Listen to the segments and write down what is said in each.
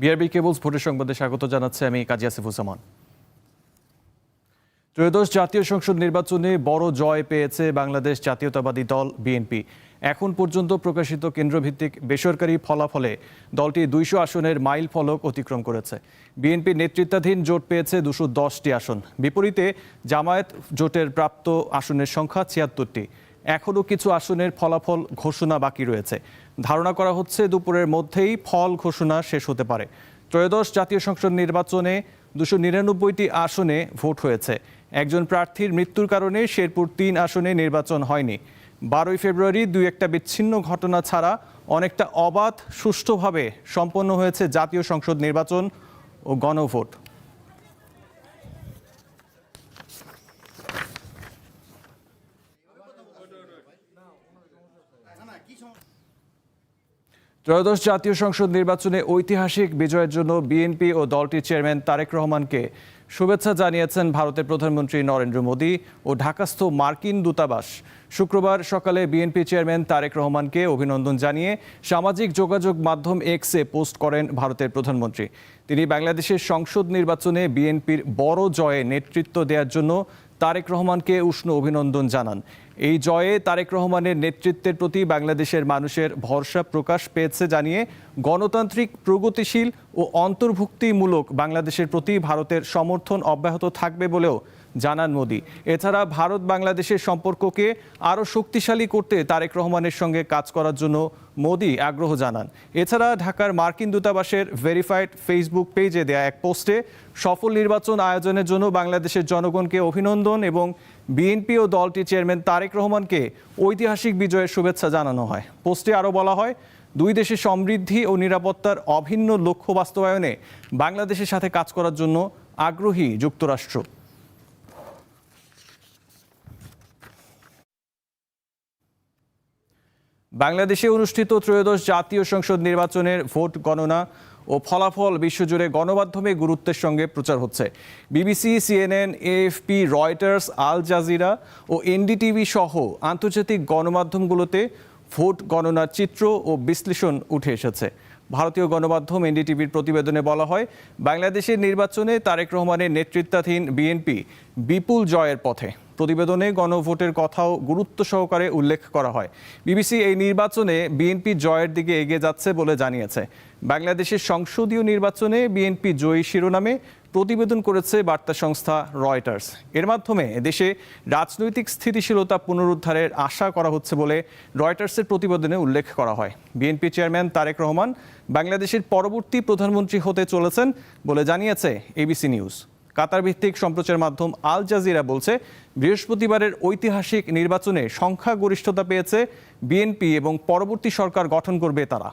BRB cables ভোটের সংবাদে স্বাগত জানাচ্ছে আমি কাজী আসিফুজ্জামান ত্রয়োদশ জাতীয় সংসদ নির্বাচনে বড় জয় পেয়েছে বাংলাদেশ জাতীয়তাবাদী দল বিএনপি। এখন পর্যন্ত প্রকাশিত কেন্দ্রভিত্তিক বেসরকারি ফলাফলে দলটি দুইশো আসনের মাইল ফলক অতিক্রম করেছে। বিএনপি নেতৃত্বাধীন জোট পেয়েছে দুশো দশটি আসন। বিপরীতে জামায়াত জোটের প্রাপ্ত আসনের সংখ্যা ছিয়াত্তরটি। এখনও কিছু আসনের ফলাফল ঘোষণা বাকি রয়েছে। ধারণা করা হচ্ছে দুপুরের মধ্যেই ফল ঘোষণা শেষ হতে পারে। ত্রয়োদশ জাতীয় সংসদ নির্বাচনে দুশো নিরানব্বইটি আসনে ভোট হয়েছে। একজন প্রার্থীর মৃত্যুর কারণে শেরপুর তিন আসনে নির্বাচন হয়নি। বারোই ফেব্রুয়ারি দুই একটা বিচ্ছিন্ন ঘটনা ছাড়া অনেকটা অবাধ, সুষ্ঠুভাবে সম্পন্ন হয়েছে জাতীয় সংসদ নির্বাচন ও গণভোট। ত্রয়োদশ জাতীয় সংসদ নির্বাচনে ঐতিহাসিক বিজয়ের জন্য বিএনপি ও দলটির চেয়ারম্যান তারেক রহমানকে শুভেচ্ছা জানিয়েছেন ভারতের প্রধানমন্ত্রী নরেন্দ্র মোদী ও ঢাকাস্থ মার্কিন দূতাবাস। শুক্রবার সকালে বিএনপি চেয়ারম্যান তারেক রহমানকে অভিনন্দন জানিয়ে সামাজিক যোগাযোগ মাধ্যম এক্সে পোস্ট করেন ভারতের প্রধানমন্ত্রী। তিনি বাংলাদেশের সংসদ নির্বাচনে বিএনপির বড় জয়ে নেতৃত্ব দেওয়ার জন্য তারেক রহমানকে উষ্ণ অভিনন্দন জানান। এই জয়ে তারেক রহমানের নেতৃত্বের প্রতি বাংলাদেশের মানুষের ভরসা প্রকাশ পেয়েছে জানিয়ে গণতান্ত্রিক, প্রগতিশীল ও অন্তর্ভুক্তিমূলক বাংলাদেশের প্রতি ভারতের সমর্থন অব্যাহত থাকবে বলেও জানান মোদি। এছাড়া ভারত বাংলাদেশের সম্পর্ককে আরও শক্তিশালী করতে তারেক রহমানের সঙ্গে কাজ করার জন্য মোদি আগ্রহ জানান। এছাড়া ঢাকার মার্কিন দূতাবাসের ভেরিফাইড ফেসবুক পেজে দেয়া এক পোস্টে সফল নির্বাচন আয়োজনের জন্য বাংলাদেশের জনগণকে অভিনন্দন এবং বিএনপি ও দলটির চেয়ারম্যান তারেক রহমানকে ঐতিহাসিক বিজয়ের শুভেচ্ছা জানানো হয়। পোস্টে আরও বলা হয়, দুই দেশের সমৃদ্ধি ও নিরাপত্তার অভিন্ন লক্ষ্য বাস্তবায়নে বাংলাদেশের সাথে কাজ করার জন্য আগ্রহী যুক্তরাষ্ট্র। বাংলাদেশে অনুষ্ঠিত ত্রয়োদশ জাতীয় সংসদ নির্বাচনের ভোট গণনা ও ফলাফল বিশ্বজুড়ে গণমাধ্যমে গুরুত্বের সঙ্গে প্রচার হচ্ছে। BBC, CNN, AFP, Reuters, Al Jazeera ও এনডিটিভি সহ আন্তর্জাতিক গণমাধ্যমগুলোতে ভোট গণনার চিত্র ও বিশ্লেষণ উঠে এসেছে। ভারতীয় গণমাধ্যম এনডিটিভির প্রতিবেদনে বলা হয়, বাংলাদেশের নির্বাচনে তারেক রহমানের নেতৃত্বাধীন বিএনপি বিপুল জয়ের পথে। প্রতিবেদনে গণভোটের কথাও গুরুত্ব সহকারে উল্লেখ করা হয়। বিবিসি এই নির্বাচনে বিএনপি জয়ের দিকে এগিয়ে যাচ্ছে বলে জানিয়েছে। বাংলাদেশের সংসদীয় নির্বাচনে বিএনপি জয়ী শিরোনামে প্রতিবেদন করেছে বার্তা সংস্থা রয়টার্স। এর মাধ্যমে দেশে রাজনৈতিক স্থিতিশীলতা পুনরুদ্ধারের আশা করা হচ্ছে বলে রয়টার্সের প্রতিবেদনে উল্লেখ করা হয়। বিএনপি চেয়ারম্যান তারেক রহমান বাংলাদেশের পরবর্তী প্রধানমন্ত্রী হতে চলেছেন বলে জানিয়েছে এবিসি নিউজ। কাতার ভিত্তিক সম্প্রচার মাধ্যম আল জাজিরা বলছে, বৃহস্পতিবারের ঐতিহাসিক নির্বাচনে সংখ্যাগরিষ্ঠতা পেয়েছে বিএনপি এবং পরবর্তী সরকার গঠন করবে তারা।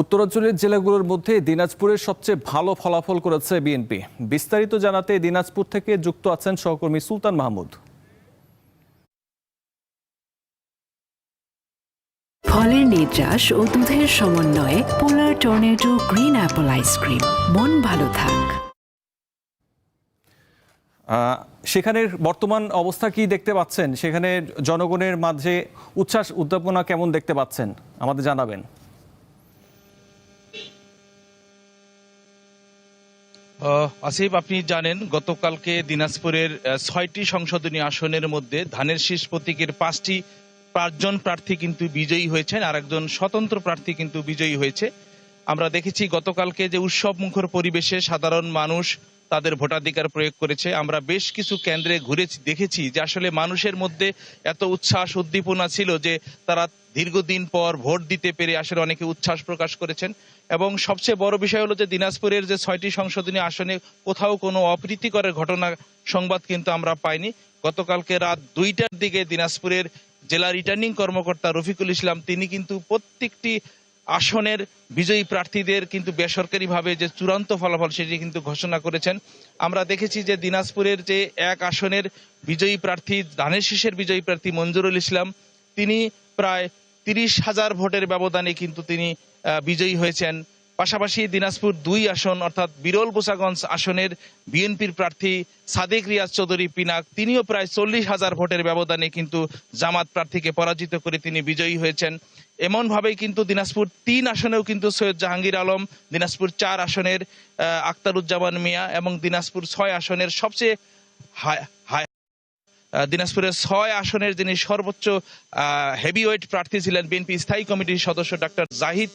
উত্তরাঞ্চলের জেলাগুলোর মধ্যে দিনাজপুরের সবচেয়ে ভালো ফলাফল করেছে বিএনপি। বিস্তারিত জানাতে দিনাজপুর থেকে যুক্ত আছেন সহকর্মী সুলতান মাহমুদ। ফলের নির্যাস ও দুধের সমন্বয়ে Polar tornado green apple ice cream. মন ভালো থাক। সেখানের বর্তমান অবস্থা কি দেখতে পাচ্ছেন? সেখানে জনগণের মাঝে উচ্ছ্বাস উদ্দীপনা কেমন দেখতে পাচ্ছেন? আমাদের জানাবেন। আসিফ, আপনি জানেন গতকালকে দিনাজপুরের ছয়টি সংশোধনী আসনের মধ্যে ধানের শীষ প্রতীকের পাঁচটি পাঁচজন প্রার্থী কিন্তু বিজয়ী হয়েছেন আর একজন স্বতন্ত্র প্রার্থী কিন্তু বিজয়ী হয়েছে। আমরা দেখেছি গতকালকে যে উৎসব মুখর পরিবেশে সাধারণ মানুষ তাদের ভোটাধিকার প্রয়োগ করেছে। আমরা বেশ কিছু কেন্দ্রে ঘুরে দেখেছি যে আসলে মানুষের মধ্যে এত উচ্ছ্বাস, উদ্দীপনা ছিল যে তারা দীর্ঘদিন পর ভোট দিতে পেরে আসলে অনেকে উচ্ছ্বাস প্রকাশ করেছেন। এবং সবচেয়ে বড় বিষয় হলো যে দিনাজপুরের যে ছয়টি সংশোধনী আসনে কোথাও কোনো অপ্রীতিকরের ঘটনা সংবাদ কিন্তু আমরা পাইনি। গতকালকে রাত দুইটার দিকে দিনাজপুরের জেলা রিটার্নিং কর্মকর্তা রফিকুল ইসলাম, তিনি কিন্তু প্রত্যেকটি আসনের বিজয়ী প্রার্থীদের কিন্তু বেসরকারিভাবে যে চূড়ান্ত ফলাফল সেটি কিন্তু ঘোষণা করেছেন। আমরা দেখেছি যে দিনাজপুরের যে এক আসনের বিজয়ী প্রার্থী, ধানের শীষের বিজয়ী প্রার্থী মঞ্জুরুল ইসলাম, তিনি প্রায় তিরিশ হাজার ভোটের ব্যবধানে কিন্তু তিনি বিজয়ী হয়েছেন। পাশাপাশি দিনাজপুর দুই আসন অর্থাৎ বিরল বোসাগঞ্জ আসনের বিএনপির প্রার্থী সাদেক রিয়াজ চৌধুরী পিনাক তিনিও প্রায় চল্লিশ হাজার ভোটের ব্যবধানে কিন্তু জামাত প্রার্থীকে পরাজিত করে তিনি বিজয়ী হয়েছেন। এমন ভাবেই কিন্তু দিনাজপুর তিন আসনেও কিন্তু সৈয়দ জাহাঙ্গীর আলম দিনাজপুর চার আসনের আহ, আখতারুজ্জামান মিয়া এবং দিনাজপুর ছয় আসনের সবচেয়ে দিনাজপুরের ছয় আসনের যিনি সর্বোচ্চ হেভিওয়েট প্রার্থী ছিলেন বিএনপি স্থায়ী কমিটির সদস্য ডাক্তার জাহিদ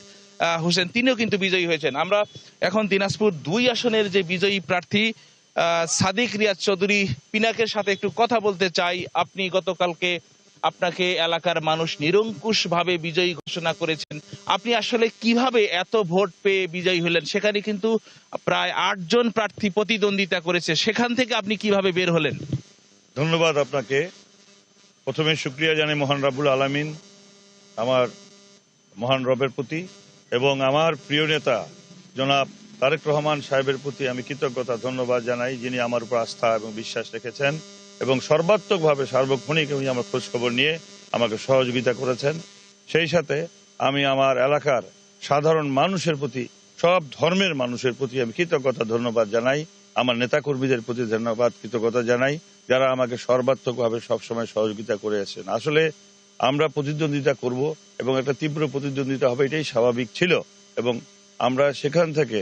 হোসেন, তিনিও কিন্তু বিজয়ী হয়েছেন। আমরা এখন দিনাজপুর দুই আসনের যে বিজয়ী প্রার্থী সাদিক রিয়াজ চৌধুরী পিনাকের সাথে একটু কথা বলতে চাই। আপনি গতকালকে আপনাকে এলাকার মানুষ নিরঙ্কুশ ভাবে বিজয়ী ঘোষণা করেছেন। আপনি আসলে কীভাবে এত ভোট পেয়ে বিজয়ী হলেন? সেখানে কিন্তু প্রায় আটজন প্রার্থী প্রতিদ্বন্দ্বিতা করেছে। সেখান থেকে আপনি কীভাবে বের হলেন? ধন্যবাদ আপনাকে। প্রথমে শুক্রিয়া জানাই মহান রাবুল আলামিন, আমার মহান রবের প্রতি। এবং আমার প্রিয় নেতা, জনাব তারেক রহমান সাহেবের প্রতি আমি কৃতজ্ঞতা, ধন্যবাদ জানাই, যিনি আমার উপর আস্থা এবং বিশ্বাস রেখেছেন এবং সর্বাত্মকভাবে সার্বক্ষণিক উনি আমার খোঁজখবর নিয়ে আমাকে সহযোগিতা করেছেন। সেই সাথে আমি আমার এলাকার সাধারণ মানুষের প্রতি, সব ধর্মের মানুষের প্রতি আমি কৃতজ্ঞতা, ধন্যবাদ জানাই। আমার নেতাকর্মীদের প্রতি ধন্যবাদ, কৃতজ্ঞতা জানাই, যারা আমাকে সর্বাত্মকভাবে সবসময় সহযোগিতা করে আছেন আসলে আমরা প্রতিদ্বন্দ্বিতা করব এবং একটা তীব্র প্রতিদ্বন্দ্বিতা হবে, এটাই স্বাভাবিক ছিল। এবং আমরা সেখান থেকে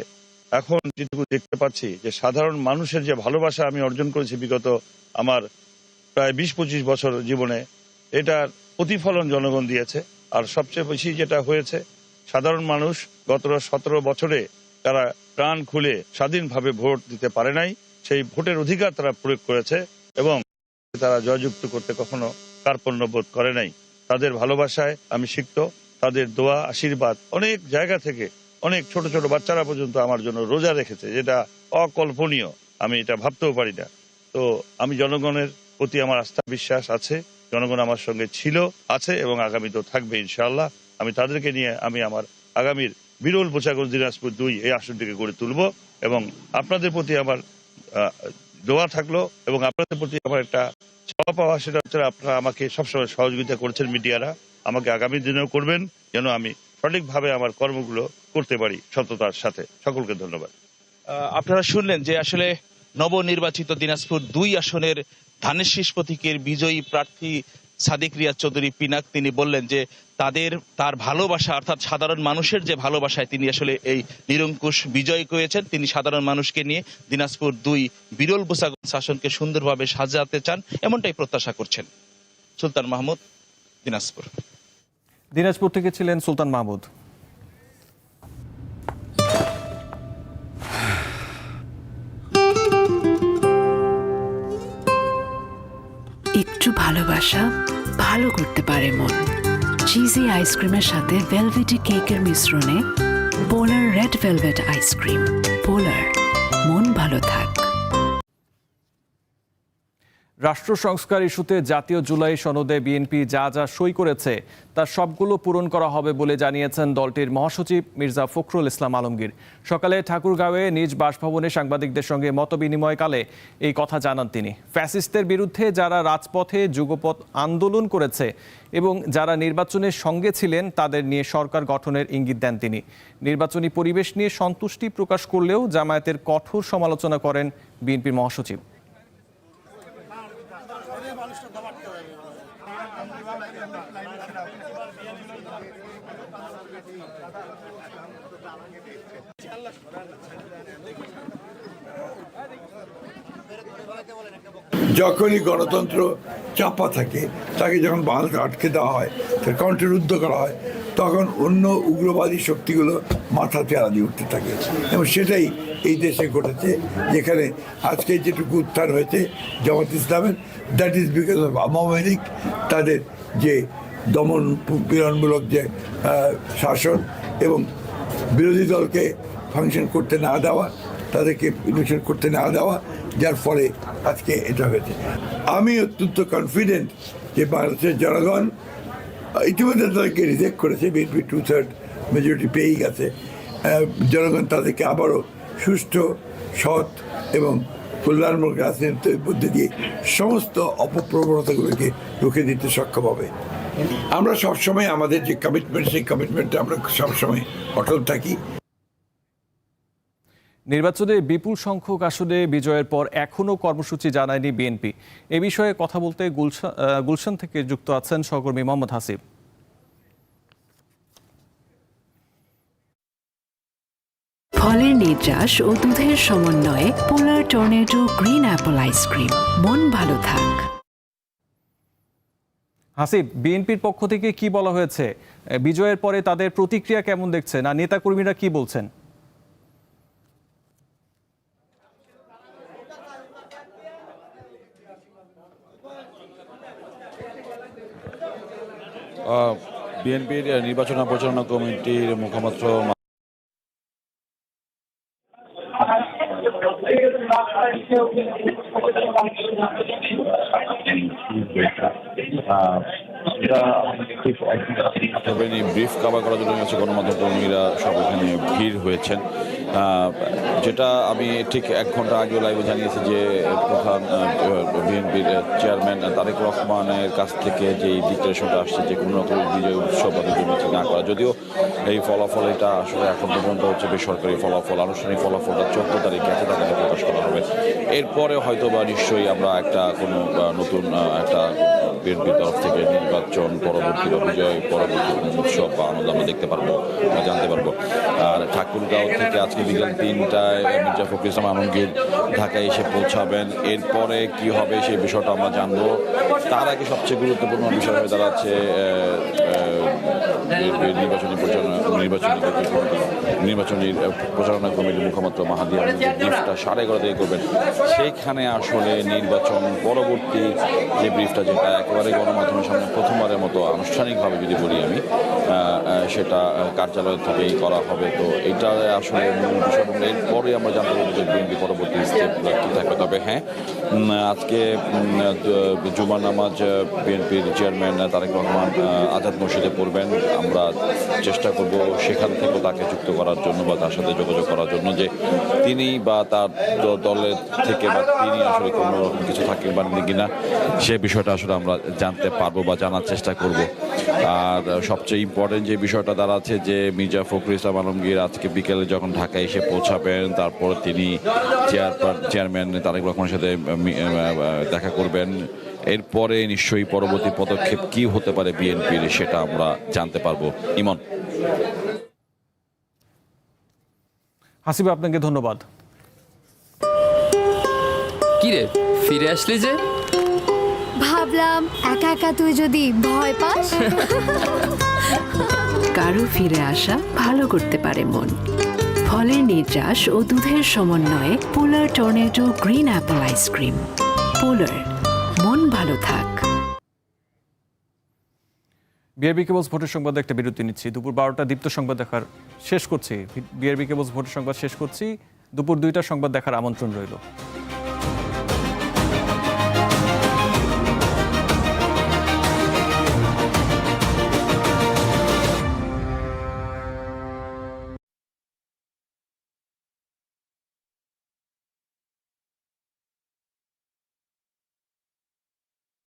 এখন যেটুকু দেখতে পাচ্ছি যে সাধারণ মানুষের যে ভালোবাসা আমি অর্জন করেছি বিগত আমার প্রায় বিশ পঁচিশ বছর জীবনে, এটার প্রতিফলন জনগণ দিয়েছে। আর সবচেয়ে বেশি যেটা হয়েছে, সাধারণ মানুষ গত সতেরো বছরে তারা প্রাণ খুলে স্বাধীনভাবে ভোট দিতে পারে নাই, সেই ভোটের অধিকার তারা প্রয়োগ করেছে এবং তারা জয়যুক্ত করতে কখনো কার্পণ্য বোধ করে নাই। তাদের ভালোবাসায় আমি সিক্ত তাদের দোয়া, আশীর্বাদ অনেক জায়গা থেকে অনেক ছোট ছোট বাচ্চারা পর্যন্ত আমার জন্য রোজা রেখেছে, যেটা অকল্পনীয়। আমি এটা ভাবতেও পারি না। তো আমি জনগণের প্রতি আমার আস্থা বিশ্বাস আছে, জনগণ আমার সঙ্গে ছিল, আছে এবং আগামীতেও থাকবে ইনশাআল্লাহ। আমি তাদেরকে নিয়ে আমি আমার আগামীর বিরল পোশাকর দিনাজপুর দুই এই আসনটিকে গড়ে তুলব এবং আপনাদের প্রতি আমার দোয়া থাকল এবং আপনাদের প্রতি আমার একটা চাওয়া পাওয়া, সেটা হচ্ছে আপনারা আমাকে সবসময় সহযোগিতা করেছেন মিডিয়ারা। আমাকে আগামী দিনেও করবেন যেন আমি সঠিকভাবে আমার কর্মগুলো করতে পারি সততার সাথে। সকলকে ধন্যবাদ। আপনারা শুনলেন যে আসলে নবনির্বাচিত দিনাজপুর দুই আসনের ধানের শীষ প্রতীকের বিজয়ী প্রার্থী সাদিক রিয়াজ চৌধুরী পিনাক, তিনি বললেন যে তাদের, তার ভালোবাসা, অর্থাৎ সাধারণ মানুষের যে ভালোবাসায় তিনি আসলে এই নিরঙ্কুশ বিজয় করেছেন, তিনি সাধারণ মানুষকে নিয়ে দিনাজপুর দুই বিরল বোসাগঞ্জ শাসনকে সুন্দরভাবে সাজাতে চান, এমনটাই প্রত্যাশা করছেন সুলতান মাহমুদ, দিনাজপুর। দিনাজপুর থেকে ছিলেন সুলতান মাহমুদ। ভালোবাসা ভালো করতে পারে মন। চিজি আইসক্রিমের সাথে ভেলভেটি কেকের মিশ্রণে Polar red velvet ice cream Polar মন ভালো থাক। রাষ্ট্র সংস্কার ইস্যুতে জাতীয় জুলাই সনদে বিএনপি যা যা সই করেছে তার সবগুলো পূরণ করা হবে বলে জানিয়েছেন দলটির মহাসচিব মির্জা ফখরুল ইসলাম আলমগীর। সকালে ঠাকুরগাঁওয়ে নিজ বাসভবনে সাংবাদিকদের সঙ্গে মতবিনিময়কালে এই কথা জানান তিনি। ফ্যাসিস্টের বিরুদ্ধে যারা রাজপথে যুগপথ আন্দোলন করেছে এবং যারা নির্বাচনের সঙ্গে ছিলেন, তাদের নিয়ে সরকার গঠনের ইঙ্গিত দেন তিনি। নির্বাচনী পরিবেশ নিয়ে সন্তুষ্টি প্রকাশ করলেও জামায়াতের কঠোর সমালোচনা করেন বিএনপির মহাসচিব। যখনই গণতন্ত্র চাপা থাকে, তাকে যখন বাংলাদেশে আটকে দেওয়া হয়, তার কণ্ঠরুদ্ধ করা হয়, তখন অন্য উগ্রবাদী শক্তিগুলো মাথা চেরা দিয়ে উঠতে থাকে। এবং সেটাই এই দেশে ঘটেছে, যেখানে আজকে যেটুকু উত্থান হয়েছে জামাত ইসলামের that is because of Awami তাদের যে দমন পীড়নমূলক যে শাসন এবং বিরোধী দলকে ফাংশন করতে না দেওয়া, তাদেরকে ইনভেশন করতে না দেওয়া, যার ফলে আজকে এটা হয়েছে। আমি অত্যন্ত কনফিডেন্ট যে বাংলাদেশের জনগণ, ইতিমধ্যে তাদেরকে রিজেক্ট করেছে বিএনপি টু থার্ড মেজরিটি পেয়েই গেছে। জনগণ তাদেরকে আবারও সুষ্ঠু সৎ এবং কল্যাণমূলক রাজনীতির মধ্যে দিয়ে সমস্ত অপপ্রবণতাগুলোকে রুখে দিতে সক্ষম হবে। আমরা সবসময় আমাদের যে কমিটমেন্ট সেই কমিটমেন্টে আমরা সবসময় অটল থাকি। নির্বাচনে বিপুল সংখ্যক আসনে বিজয়ের পর এখনও কর্মসূচি জানায়নি বিএনপি। এ বিষয়ে কথা বলতে গুলশা- আহ, গুলশান থেকে যুক্ত আছেন সহকর্মী মোহাম্মদ হাসিব। ফলের নির্যাস ও দুধের সমন্বয়ে Polar tornado green apple ice cream মন ভালো থাক। হাসিব বিএনপির পক্ষ থেকে কি বলা হয়েছে? আহ, বিজয়ের পরে তাদের প্রতিক্রিয়া কেমন দেখছেন? আর নেতাকর্মীরা কি বলছেন? বিএনপির নির্বাচন পরিচালনা কমিটির মুখপাত্র কাভার করার জন্য হচ্ছে গণমাধ্যম কর্মীরা সব এখানে ভিড় হয়েছেন। যেটা আমি ঠিক এক ঘণ্টা আগেও লাইভে জানিয়েছি যে প্রধান বিএনপির চেয়ারম্যান তারেক রহমানের কাছ থেকে যে এই ডিক্লারেশনটা আসছে যে কোনো রকম বিজয় উৎসব মিছিল না করা। যদিও এই ফলাফল এটা আসলে এখন পর্যন্ত হচ্ছে বেসরকারি ফলাফল, আনুষ্ঠানিক ফলাফলটা চোদ্দ তারিখে এত তারিখে প্রকাশ করা হবে। এরপরে হয়তো বা নিশ্চয়ই আমরা একটা কোনো নতুন একটা বিএনপির তরফ থেকে নির্বাচন পরবর্তী বা পরবর্তী উৎসব বা আনন্দ আমরা দেখতে পারব বা জানতে পারব। আর ঠাকুরগাঁও থেকে আজকে বিকেল তিনটায় মির্জা ফখরুল ইসলাম আলমগীর ঢাকায় এসে পৌঁছাবেন। এরপরে কি হবে সেই বিষয়টা আমরা জানব। তার আগে সবচেয়ে গুরুত্বপূর্ণ বিষয় হয়ে দাঁড়াচ্ছে নির্বাচনী পরিচালনা নির্বাচনী নির্বাচনী প্রচারণা কমিটির মুখপাত্র মাহাদি ব্রিফটা সাড়ে এগারো থেকে করবেন সেইখানে আসলে নির্বাচন পরবর্তী যে ব্রিফটা যেটা একেবারে গণমাধ্যমের সামনে প্রথমবারের মতো আনুষ্ঠানিকভাবে যদি বলি আমি সেটা কার্যালয় থেকেই করা হবে। তো এটা আসলে এরপরে আমরা জানতে পারব যে বিএনপি পরবর্তী স্টেপগুলো কী থাকবে। তবে হ্যাঁ আজকে জুমা নামাজ বিএনপির চেয়ারম্যান তারেক রহমান আজাদ মসজিদে পড়বেন। আমরা চেষ্টা করব সেখান থেকে তাকে যুক্ত করার জন্য বা তার সাথে যোগাযোগ করার জন্য যে তিনি বা তার দলের থেকে বা তিনি আসলে কোনো কিছু থাকতে পারেন কিনা, সে বিষয়টা আসলে আমরা জানতে পারব বা জানার করব। আর সবচেয়ে ইম্পর্টেন্ট যে বিষয়টা দাঁড়াচ্ছে যে মির্জা ফখরুল ইসলাম আলমগীর আজকে বিকেলে যখন ঢাকায় এসে পৌঁছাবেন তারপর তিনি চেয়ার চেয়ারম্যান তারেক রহমানের সাথে দেখা করবেন। এরপরে নিশ্চয়ই পরবর্তী পদক্ষেপ কি হতে পারে বিএনপির সেটা আমরা জানতে পারব। ইমন। হাসিব আপনাকে ধন্যবাদ। কিরে ফিরে আসলি যে? ভাবলাম একা একা তুই যদি ভয় পাস? কারও ফিরে আসা ভালো করতে পারে মন। ফলের নির্যাস ও দুধের সমন্বয়ে Polar tornado green apple ice cream Polar মন ভালো থাক। বিআরবি কেবলস ভোটের সংবাদে একটা বিরতি নিচ্ছি। দুপুর বারোটা দীপ্ত সংবাদ দেখার শেষ করছি। বিআরবি কেবলস ভোটের সংবাদ শেষ করছি। দুপুর দুইটা সংবাদ দেখার আমন্ত্রণ রইল।